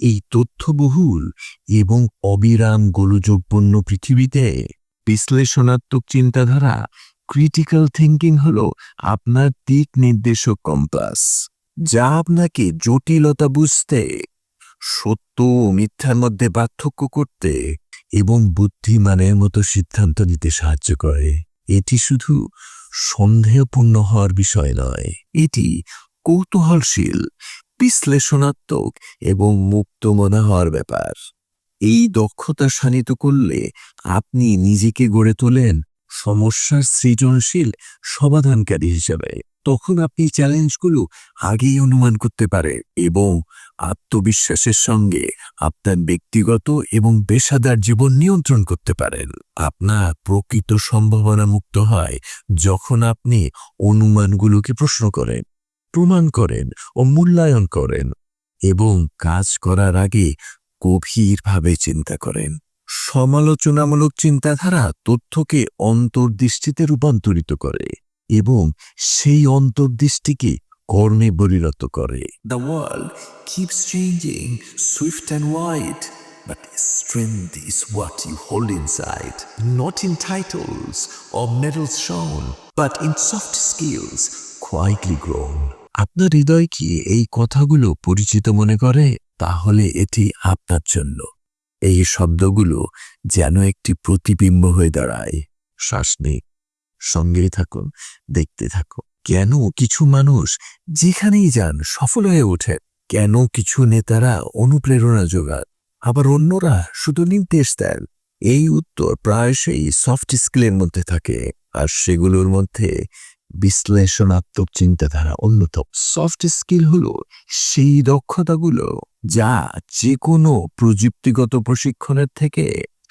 এই তথ্যবহুল এবং অবিরাম গোলযোগপূর্ণ পৃথিবীতে বিশ্লেষণাত্মক চিন্তাধারা ক্রিটিক্যাল থিঙ্কিং হল আপনার দিক নির্দেশক কম্পাস যা আপনাকে জটিলতা বুঝতে, সত্য ও মিথ্যার মধ্যে পার্থক্য করতে এবং বুদ্ধিমানের মতো সিদ্ধান্ত নিতে সাহায্য করে। এটি শুধু সন্দেহপূর্ণ হওয়ার বিষয় নয়, এটি কৌতূহলশীল বিশ্লেষণাত্মক এবং মুক্ত মনে হওয়ার ব্যাপার। এই দক্ষতা শানিত করলে আপনি নিজেকে গড়ে তোলেন সমস্যার সৃজনশীল সমাধানকারী হিসেবে। তখন আপনি চ্যালেঞ্জগুলো আগেই অনুমান করতে পারেন এবং আত্মবিশ্বাসের সঙ্গে আপনার ব্যক্তিগত এবং পেশাদার জীবন নিয়ন্ত্রণ করতে পারেন। আপনার প্রকৃত সম্ভাবনা মুক্ত হয় যখন আপনি অনুমানগুলোকে প্রশ্ন করেন। প্রমাণ করেন ও মূল্যায়ন করেন এবং কাজ করার আগে গভীরভাবে চিন্তা করেন সমালোচনামূলক চিন্তাধারা তথ্যকে অন্তর্দৃষ্টিতে রূপান্তরিত করে এবং সেই অন্তর্দৃষ্টিকে কর্মে পরিণত করে the world keeps changing swift and wide But strength is what you hold inside, not in titles or medals shown, but in soft skills quietly grown. আপনার হৃদয় কি এই কথাগুলো পরিচিত মনে করে? তাহলে এটি আপনার জন্য। এই শব্দগুলো যেন একটি প্রতিবিম্ব হয়ে দাঁড়ায়। শ্বাস নেই সঙ্গেই থাকুন, দেখতে থাকুন। কেন কিছু মানুষ যেখানেই যান সফল হয়ে ওঠে কেন কিছু নেতারা অনুপ্রেরণা যোগান। আবার অন্যরা শুধু নির্দেশ দেন। এই উত্তর প্রায়শই সফট স্কিলের মধ্যে থাকে। আর সেগুলোর মধ্যে বিশ্লেষণাত্মক চিন্তাধারা, অন্যতম সফট স্কিল হল সেই দক্ষতাগুলো যা যে কোনো প্রযুক্তিগত প্রশিক্ষণের থেকে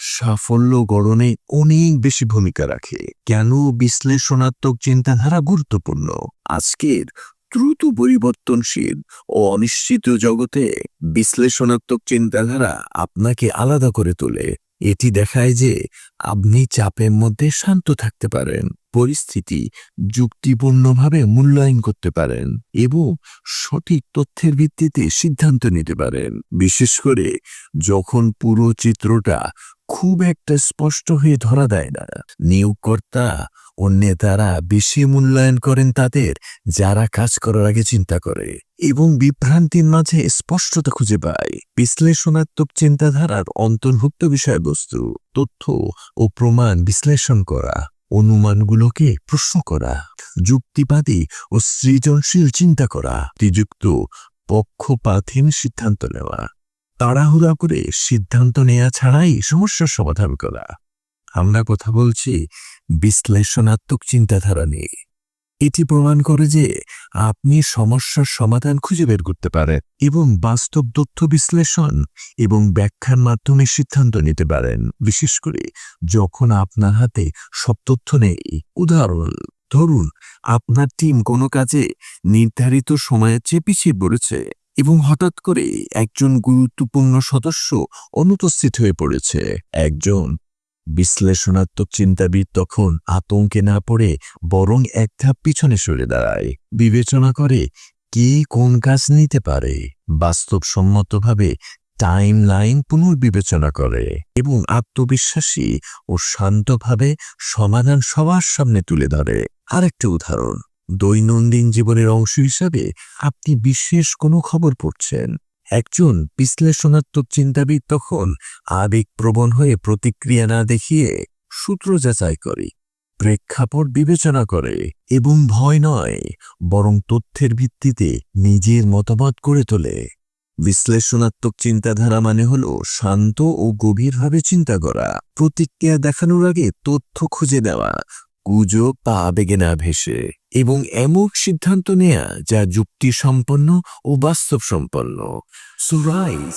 সাফল্য গড়নে অনেক বেশি ভূমিকা রাখে। কেন বিশ্লেষণাত্মক চিন্তাধারা গুরুত্বপূর্ণ? আজকের দ্রুত পরিবর্তনশীল ও অনিশ্চিত জগতে বিশ্লেষণাত্মক চিন্তাধারা আপনাকে আলাদা করে তোলে। এটি দেখায় যে আপনি চাপের মধ্যে শান্ত থাকতে পারেন, পরিস্থিতি যুক্তিপূর্ণভাবে মূল্যায়ন করতে পারেন এবং সঠিক তথ্যের ভিত্তিতে সিদ্ধান্ত নিতে পারেন। বিশেষ করে যখন পুরো চিত্রটা খুব একটা স্পষ্ট হয়ে ধরা দেয় না। নিয়োগকর্তা ও নেতারা বেশি মূল্যায়ন করেন তাদের, যারা কাজ করার আগে চিন্তা করে এবং বিভ্রান্তির মাঝে স্পষ্টতা খুঁজে পায়। বিশ্লেষণাত্মক চিন্তাধারার অন্তর্ভুক্ত বিষয়বস্তু, তথ্য ও প্রমাণ বিশ্লেষণ করা, অনুমানগুলোকে প্রশ্ন করা, যুক্তিবাদী ও সৃজনশীল চিন্তা করা যুক্ত পক্ষপাতহীন সিদ্ধান্ত নেওয়া। তাড়াহুড়া করে সিদ্ধান্ত নেওয়া ছাড়াই সমস্যার সমাধান করা। আমরা কথা বলছি বিশ্লেষণাত্মক চিন্তাধারা নিয়ে। এটি প্রমাণ করে যে আপনি সমস্যার সমাধান খুঁজে বের করতে পারেন এবং বাস্তব তথ্য বিশ্লেষণ এবং ব্যাখ্যার মাধ্যমে সিদ্ধান্ত নিতে পারেন। বিশেষ করে যখন আপনার হাতে সব তথ্য নেই। উদাহরণ, ধরুন, আপনার টিম কোনো কাজে নির্ধারিত সময়ের চেয়ে পিছিয়ে পড়েছে। এবং হঠাৎ করে একজন গুরুত্বপূর্ণ সদস্য অনুপস্থিত হয়ে পড়েছে। একজন বিশ্লেষণাত্মক চিন্তাবিদ তখন আতঙ্কে না পড়ে বরং এক ধাপ পিছনে সরে দাঁড়ায়। বিবেচনা করে কে কোন কাজ নিতে পারে। বাস্তবসম্মতভাবে টাইম লাইন পুনর্বিবেচনা করে এবং আত্মবিশ্বাসী ও শান্তভাবে সমাধান সবার সামনে তুলে ধরে। আরেকটি উদাহরণ। দৈনন্দিন জীবনের অংশ হিসাবে আপনি বিশেষ কোনো খবর পড়ছেন? একজন বিশ্লেষণাত্মক চিন্তাবিদ তখন আবেগপ্রবণ হয়ে প্রতিক্রিয়া না দেখিয়ে সূত্র যাচাই করে, প্রেক্ষাপট বিবেচনা করে এবং ভয় নয়, বরং তথ্যের ভিত্তিতে নিজের মতামত করে তোলে। বিশ্লেষণাত্মক চিন্তাধারা মানে হল শান্ত ও গভীরভাবে চিন্তা করা, প্রতিক্রিয়া দেখানোর আগে তথ্য খুঁজে দেওয়া গুজব বা আবেগে না ভেসে এবং এমন সিদ্ধান্ত নেয়া যা যুক্তিসম্পন্ন ও বাস্তবসম্পন্ন so rise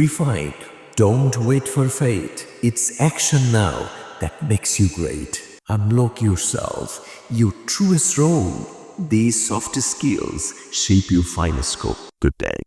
refined don't wait for fate it's action now that makes you great Unlock yourself, your truest role. These soft skills shape your finest scope. Good day.